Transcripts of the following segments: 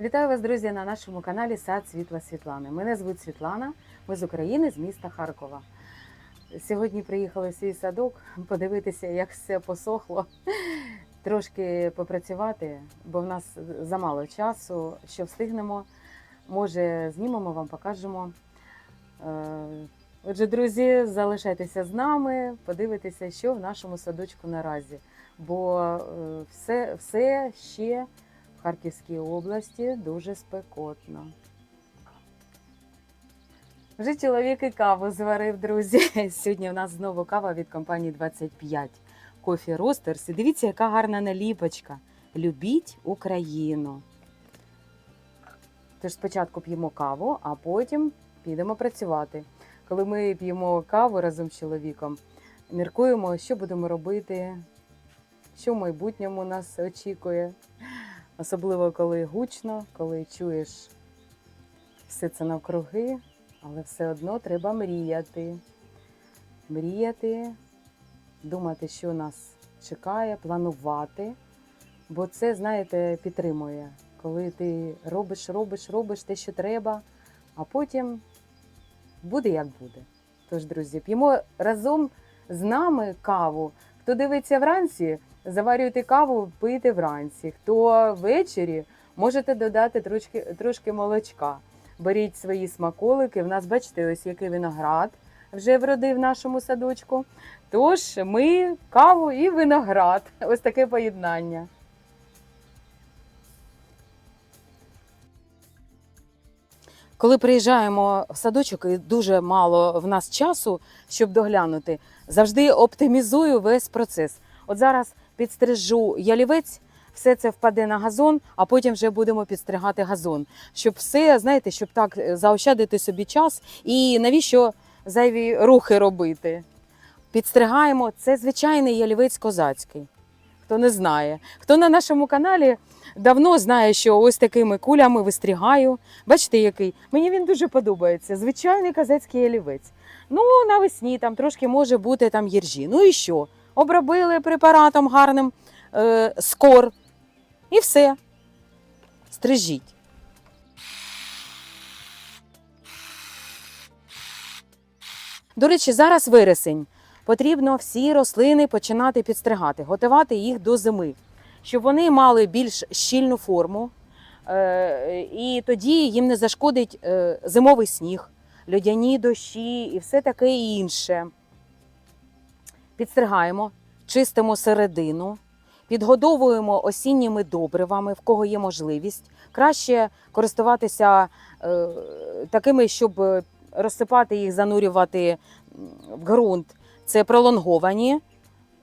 Вітаю вас, друзі, на нашому каналі Сад Світла Світлани. Мене звуть Світлана, ми з України, з міста Харкова. Сьогодні приїхали в свій садок подивитися, як все посохло, трошки попрацювати, бо в нас замало часу. Що встигнемо, може, знімемо вам, покажемо. Е, Отже, друзі, залишайтеся з нами, подивитися, що в нашому садочку наразі. Бо е, все, все ще Харківській області дуже спекотно. Вже чоловік і каву зварив, друзі. Сьогодні у нас знову кава від компанії 25 Кофі Ростерс. І дивіться, яка гарна наліпочка. Любіть Україну. Тож спочатку п'ємо каву, а потім підемо працювати. Коли ми п'ємо каву разом з чоловіком, міркуємо, що будемо робити, що в майбутньому нас очікує. Особливо коли гучно, коли чуєш все це навкруги, але все одно треба мріяти. Мріяти, думати, що нас чекає, планувати. Бо це, знаєте, підтримує, коли ти робиш, робиш, робиш те, що треба, а потім буде як буде. Тож, друзі, п'ємо разом з нами каву. Хто дивиться вранці, заварюйте каву, пийте вранці. Хто ввечері, можете додати трошки, трошки молочка. Беріть свої смаколики. В нас, бачите, ось який виноград вже вродив в нашому садочку. Тож ми каву і виноград. Ось таке поєднання. Коли приїжджаємо в садочок і дуже мало в нас часу, щоб доглянути, завжди оптимізую весь процес. От зараз підстрижу ялівець, все це впаде на газон, а потім вже будемо підстригати газон. Щоб все, знаєте, щоб так е, заощадити собі час і навіщо зайві рухи робити. Підстригаємо це звичайний ялівець козацький. Хто не знає. Хто на нашому каналі давно знає, що ось такими кулями вистрігаю. Бачите, який? Мені він дуже подобається. Звичайний козацький ялівець. Ну, навесні там трошки може бути там єржі. Ну і що? Обробили препаратом гарним е, скор. І все. Стрижіть. До речі, зараз вересень. Потрібно всі рослини починати підстригати, готувати їх до зими, щоб вони мали більш щільну форму, е, і тоді їм не зашкодить е, зимовий сніг, льодяні дощі і все таке інше. Підстригаємо, чистимо середину, підгодовуємо осінніми добривами, в кого є можливість. Краще користуватися е, такими, щоб е, розсипати їх, занурювати в ґрунт. Це пролонговані.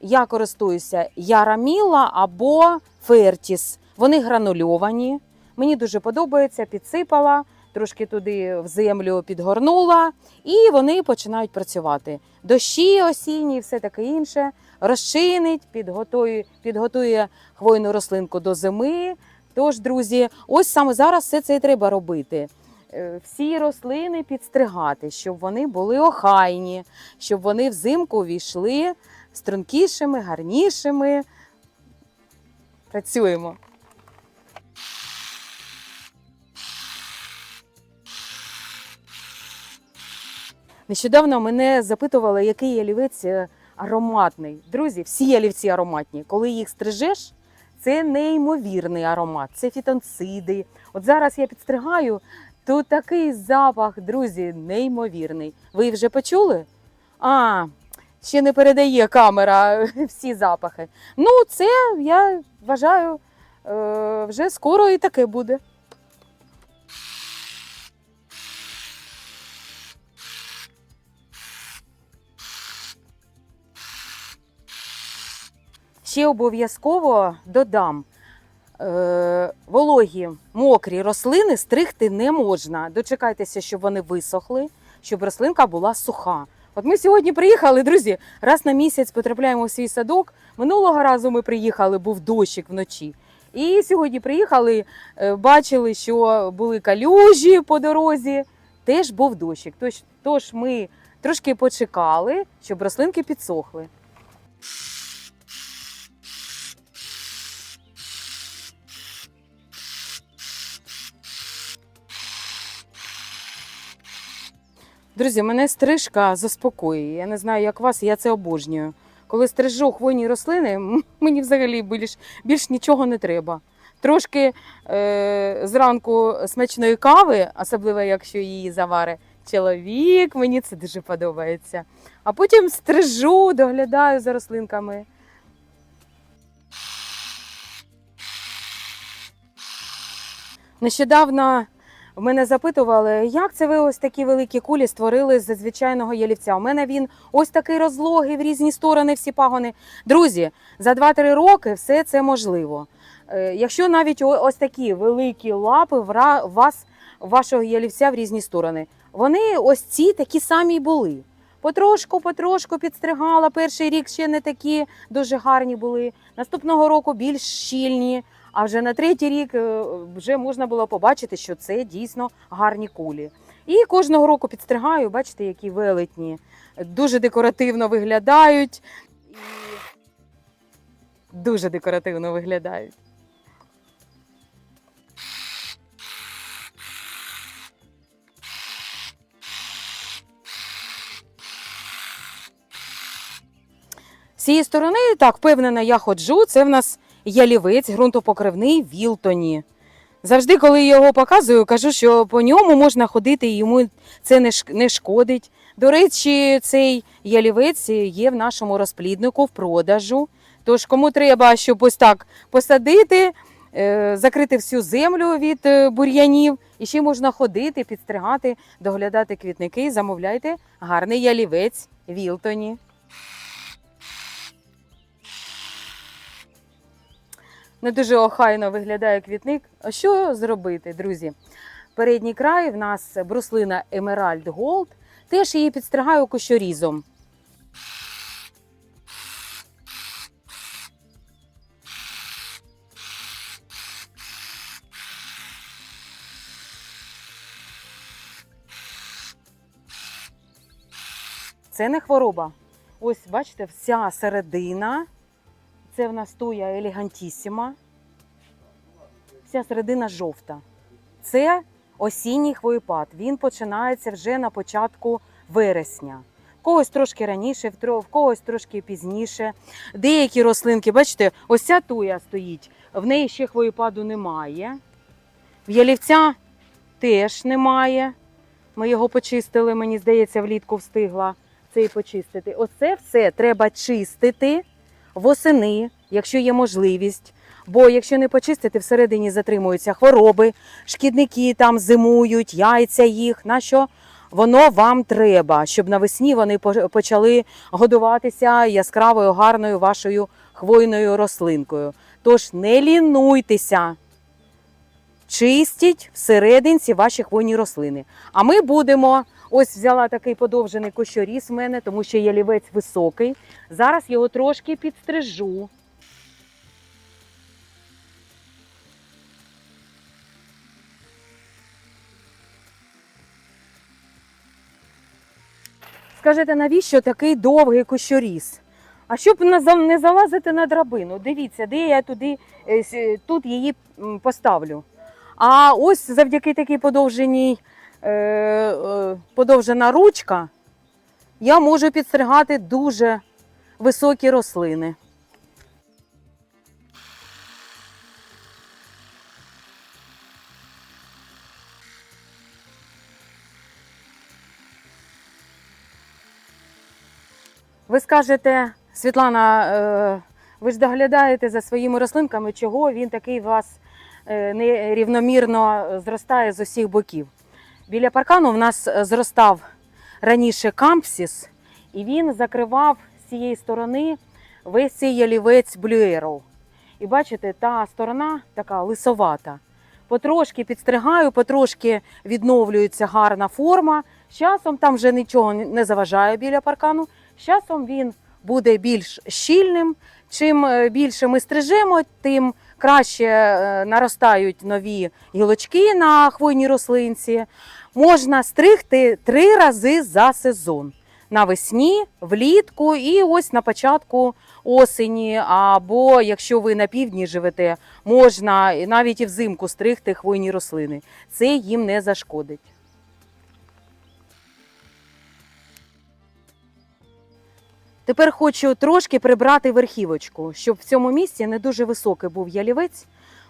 Я користуюся Яраміла або Фертіс. Вони гранульовані. Мені дуже подобається, підсипала, трошки туди в землю підгорнула, і вони починають працювати. Дощі осінні, і все таке інше. Розчинить, підготує, підготує хвойну рослинку до зими. Тож, друзі, ось саме зараз все це і треба робити. Е, Всі рослини підстригати, щоб вони були охайні, щоб вони взимку війшли стрункішими, гарнішими. Працюємо. Нещодавно мене запитували, який ялівець е, ароматний. Друзі, всі ялівці ароматні. Коли їх стрижеш, це неймовірний аромат, це фітонциди. От зараз я підстригаю, тут такий запах, друзі, неймовірний. Ви вже почули? А, ще не передає камера всі запахи. Ну, це я вважаю, е, вже скоро і таке буде. Ще обов'язково додам. Е, вологі мокрі рослини стригти не можна. Дочекайтеся, щоб вони висохли, щоб рослинка була суха. От ми сьогодні приїхали, друзі, раз на місяць потрапляємо в свій садок. Минулого разу ми приїхали, був дощик вночі. І сьогодні приїхали, е, бачили, що були калюжі по дорозі. Теж був дощик. Тож, тож ми трошки почекали, щоб рослинки підсохли. Друзі, мене стрижка заспокоює. Я не знаю, як вас, я це обожнюю. Коли стрижу хвойні рослини, мені взагалі більш, більш нічого не треба. Трошки е, зранку смачної кави, особливо якщо її завари чоловік, мені це дуже подобається. А потім стрижу, доглядаю за рослинками. Нещодавно мене запитували, як це ви ось такі великі кулі створили з звичайного ялівця. У мене він ось такий розлогий в різні сторони, всі пагони. Друзі, за 2-3 роки все це можливо. Е, Якщо навіть ось такі великі лапи вас, вашого ялівця в різні сторони, вони ось ці такі самі були. Потрошку, потрошку підстригала. Перший рік ще не такі дуже гарні були. Наступного року більш щільні. А вже на третій рік е, вже можна було побачити, що це дійсно гарні кулі. І кожного року підстригаю, бачите, які велетні, дуже декоративно виглядають. І дуже декоративно виглядають. З цієї сторони, так, впевнена, я ходжу. Це в нас ялівець ґрунтопокривний Вілтоні. Завжди, коли його показую, кажу, що по ньому можна ходити і йому це не шкодить. До речі, цей ялівець є в нашому розпліднику в продажу. Тож, кому треба, щоб ось так посадити, е, закрити всю землю від е, бур'янів, і ще можна ходити, підстригати, доглядати квітники, замовляйте гарний ялівець Вілтоні. Не дуже охайно виглядає квітник. А що зробити, друзі? Передній край в нас бруслина Emerald Gold. Теж її підстригаю кущорізом. Це не хвороба. Ось, бачите, вся середина. Це в нас туя елегантісіма. Вся середина жовта. Це осінній хвоєпад. Він починається вже на початку вересня. Когось трошки раніше, в когось трошки пізніше. Деякі рослинки, бачите, ось ця туя стоїть, в неї ще хвоєпаду немає. В ялівця теж немає. Ми його почистили, мені здається, влітку встигла це і почистити. Оце все треба чистити восени, якщо є можливість. Бо якщо не почистити, всередині затримуються хвороби, шкідники там зимують, яйця їх. На що воно вам треба, щоб навесні вони почали годуватися яскравою, гарною вашою хвойною рослинкою. Тож не лінуйтеся, чистіть всерединці ваші хвойні рослини. А ми будемо. Ось взяла такий подовжений кущоріз в мене, тому що ялівець високий. Зараз його трошки підстрижу. Скажете, навіщо такий довгий кущоріз? А щоб не залазити на драбину, дивіться, де я туди, е, тут її поставлю. А ось завдяки такій подовженій, подовжена ручка, я можу підстригати дуже високі рослини. Ви скажете, Світлана, е, ви ж доглядаєте за своїми рослинками, чого він такий у вас е, нерівномірно зростає з усіх боків. Біля паркану в нас е, зростав раніше кампсіс, і він закривав з цієї сторони весь цей ялівець блюеров. І бачите, та сторона така лисовата. Потрошки підстригаю, потрошки відновлюється гарна форма. З часом там вже нічого не заважає біля паркану. З часом він буде більш щільним. Чим е, більше ми стрижемо, тим краще е, наростають нові гілочки на хвойній рослинці можна стригти три рази за сезон. Навесні, влітку і ось на початку осені. Або якщо ви на півдні живете, можна навіть і взимку стригти хвойні рослини. Це їм не зашкодить. Тепер хочу трошки прибрати верхівочку, щоб в цьому місці не дуже високий був ялівець.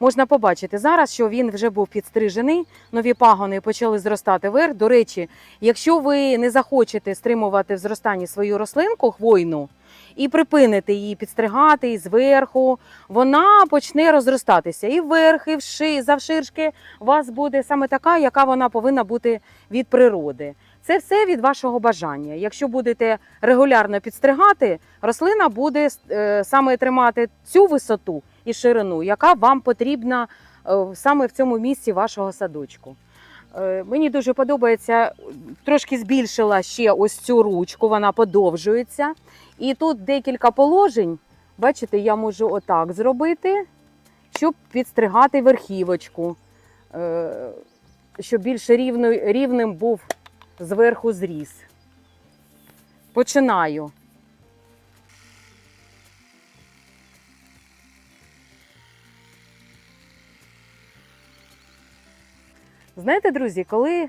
Можна побачити зараз, що він вже був підстрижений, нові пагони почали зростати вверх. До речі, якщо ви не захочете стримувати в зростанні свою рослинку хвойну і припините її підстригати і зверху, вона почне розростатися і вверх, і вши, завширшки. У вас буде саме така, яка вона повинна бути від природи. Це все від вашого бажання. Якщо будете регулярно підстригати, рослина буде е, саме тримати цю висоту і ширину, яка вам потрібна е, саме в цьому місці вашого садочку. Е, Мені дуже подобається, трошки збільшила ще ось цю ручку, вона подовжується. І тут декілька положень. Бачите, я можу отак зробити, щоб підстригати верхівочку, щоб більше рівним був зверху зріз. Починаю. Знаєте, друзі, коли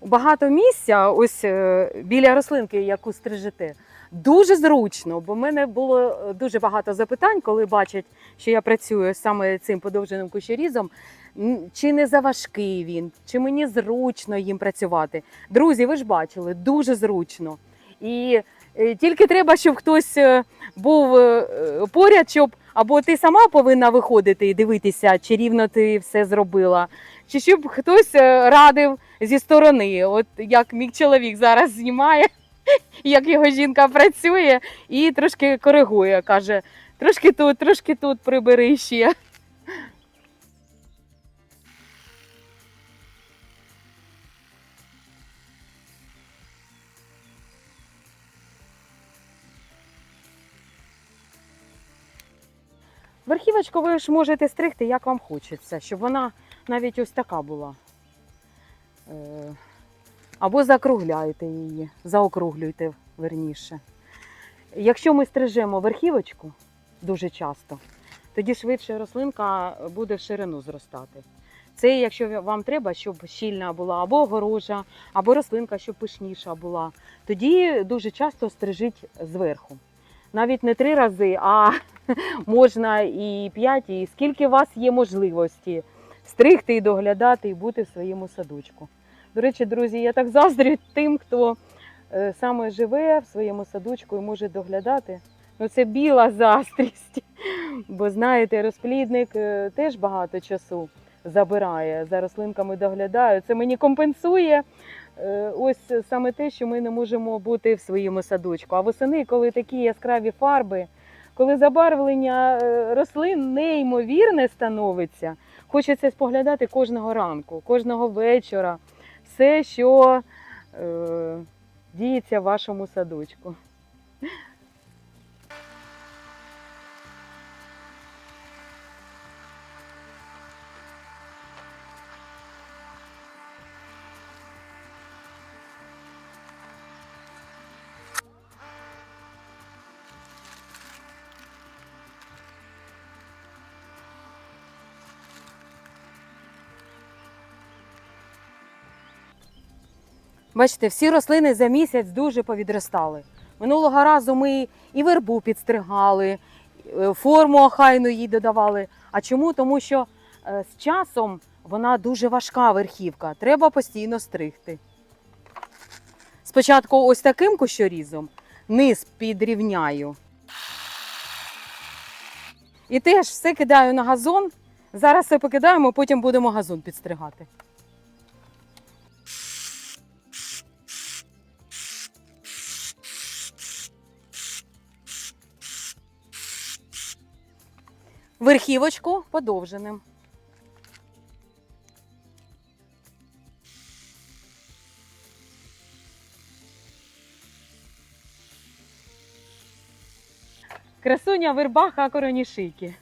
багато місця, ось е, біля рослинки, яку стрижете, дуже зручно, бо в мене було дуже багато запитань, коли бачать, що я працюю саме цим подовженим кущорізом. М, Чи не заважкий він, чи мені зручно їм працювати. Друзі, ви ж бачили, дуже зручно. І е, тільки треба, щоб хтось е, був е, е, поряд, щоб або ти сама повинна виходити і дивитися, чи рівно ти все зробила, чи щоб хтось е, радив зі сторони. От як мій чоловік зараз знімає, як його жінка працює, і трошки коригує, каже: трошки тут, трошки тут прибери ще. Верхівочку ви ж можете стригти, як вам хочеться, щоб вона навіть ось така була. Або закругляйте її, заокруглюйте верніше. Якщо ми стрижемо верхівочку дуже часто, тоді швидше рослинка буде в ширину зростати. Це якщо вам треба, щоб щільна була або огорожа, або рослинка, щоб пишніша була. Тоді дуже часто стрижіть зверху. Навіть не три рази, а можна і п'ять, і скільки у вас є можливості стригти і доглядати, і бути в своєму садочку. До речі, друзі, я так заздрю тим, хто е, саме живе в своєму садочку і може доглядати. Ну, це біла заздрість. Бо знаєте, розплідник е, теж багато часу забирає, за рослинками доглядаю. Це мені компенсує е, ось саме те, що ми не можемо бути в своєму садочку. А восени, коли такі яскраві фарби, коли забарвлення рослин неймовірне становиться, хочеться споглядати кожного ранку, кожного вечора, все, що е, діється в вашому садочку. Бачите, всі рослини за місяць дуже повідростали. Минулого разу ми і вербу підстригали, е, форму охайну їй додавали. А чому? Тому що е, з часом вона дуже важка верхівка, треба постійно стригти. Спочатку ось таким кущорізом, низ підрівняю. І теж все кидаю на газон. Зараз все покидаємо, потім будемо газон підстригати. Верхівочку подовженим. Красуня вербаха коронішики.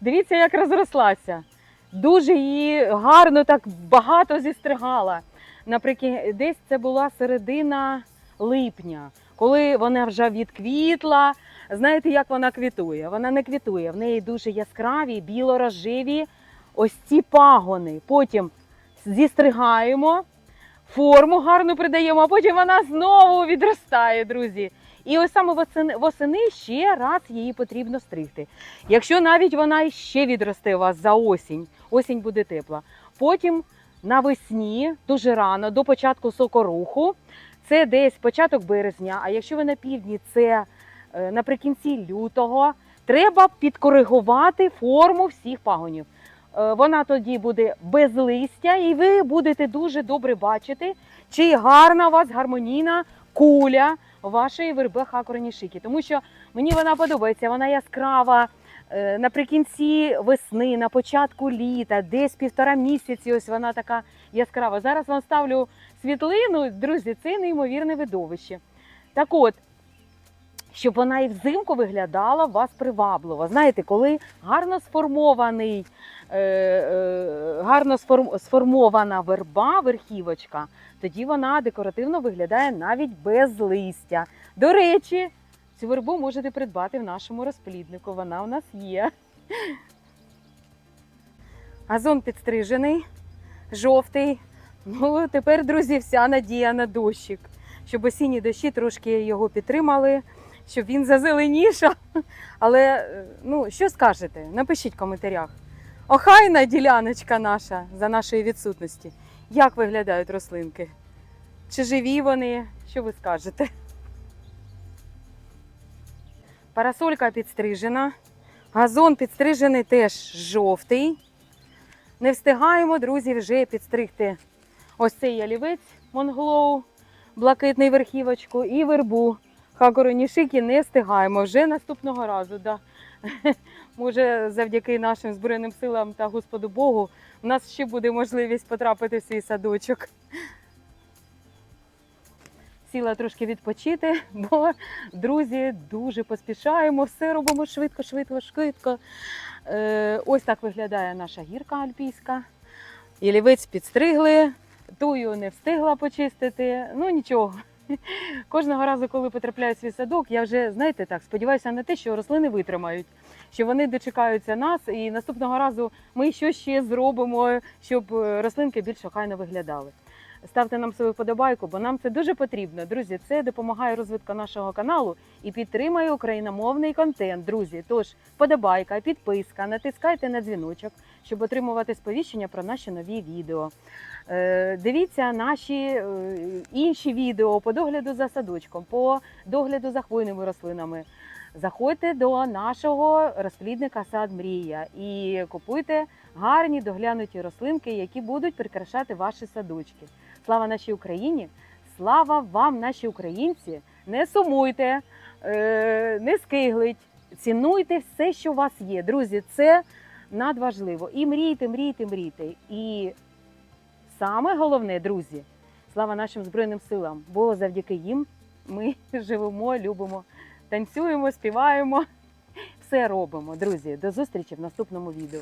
Дивіться, як розрослася. Дуже її гарно, так багато зістригала. Наприклад, десь це була середина липня, коли вона вже відквітла. Знаєте, як вона квітує? Вона не квітує. В неї дуже яскраві, біло-рожеві ось ці пагони. Потім зістригаємо, форму гарно придаємо, а потім вона знову відростає, друзі. І ось саме восени, ще раз її потрібно стригти. Якщо навіть вона ще відросте у вас за осінь, осінь буде тепла. Потім навесні, дуже рано, до початку сокоруху, це десь початок березня. А якщо ви на півдні, це наприкінці лютого, треба підкоригувати форму всіх пагонів. Е, Вона тоді буде без листя, і ви будете дуже добре бачити, чи гарна у вас гармонійна куля вашої верби хакоронішики. Тому що мені вона подобається, вона яскрава. е, Наприкінці весни, на початку літа, десь півтора місяці, ось вона така яскрава. Зараз вам ставлю світлину, друзі, це неймовірне видовище. Так от, щоб вона і взимку виглядала у вас привабливо. Знаєте, коли гарно сформований, е, е, гарно сформована верба, верхівочка, тоді вона декоративно виглядає навіть без листя. До речі, цю вербу можете придбати в нашому розпліднику. Вона у нас є. Газон підстрижений, жовтий. Ну, тепер, друзі, вся надія на дощик. Щоб осінні дощі трошки його підтримали, щоб він зазеленішав. Але е, ну, що скажете? Напишіть в коментарях. Охайна діляночка наша за нашої відсутності. Як виглядають рослинки? Чи живі вони? Що ви скажете? Парасолька підстрижена. Газон підстрижений теж жовтий. Не встигаємо, друзі, вже підстригти ось цей ялівець Монглоу, блакитний верхівочку і вербу. Хакоронішики не встигаємо вже наступного разу. Да. Може, завдяки нашим Збройним силам та Господу Богу, у нас ще буде можливість потрапити в свій садочок. Сіла трошки відпочити, бо друзі дуже поспішаємо, все робимо швидко, швидко, швидко. Е, ось так виглядає наша гірка альпійська. Ялівець підстригли, тую не встигла почистити. Ну нічого. Кожного разу, коли потрапляю в свій садок, я вже знаєте так сподіваюся на те, що рослини витримають, що вони дочекаються нас, і наступного разу ми що ще зробимо, щоб е, рослинки більш охайно виглядали. Ставте нам свою вподобайку, бо нам це дуже потрібно. Друзі, це допомагає розвитку нашого каналу і підтримує україномовний контент. Друзі, тож вподобайка, підписка, натискайте на дзвіночок, щоб отримувати сповіщення про наші нові відео. Е, Дивіться наші е, інші відео по догляду за садочком, по догляду за хвойними рослинами. Заходьте до нашого розплідника Сад Мрія і купуйте гарні доглянуті рослинки, які будуть прикрашати ваші садочки. Слава нашій Україні! Слава вам, наші українці! Не сумуйте, е, не скиглить, цінуйте все, що у вас є. Друзі, це надважливо. І мрійте, мрійте, мрійте. І саме головне, друзі, слава нашим Збройним силам, бо завдяки їм ми живемо, любимо, танцюємо, співаємо, все робимо. Друзі, до зустрічі в наступному відео.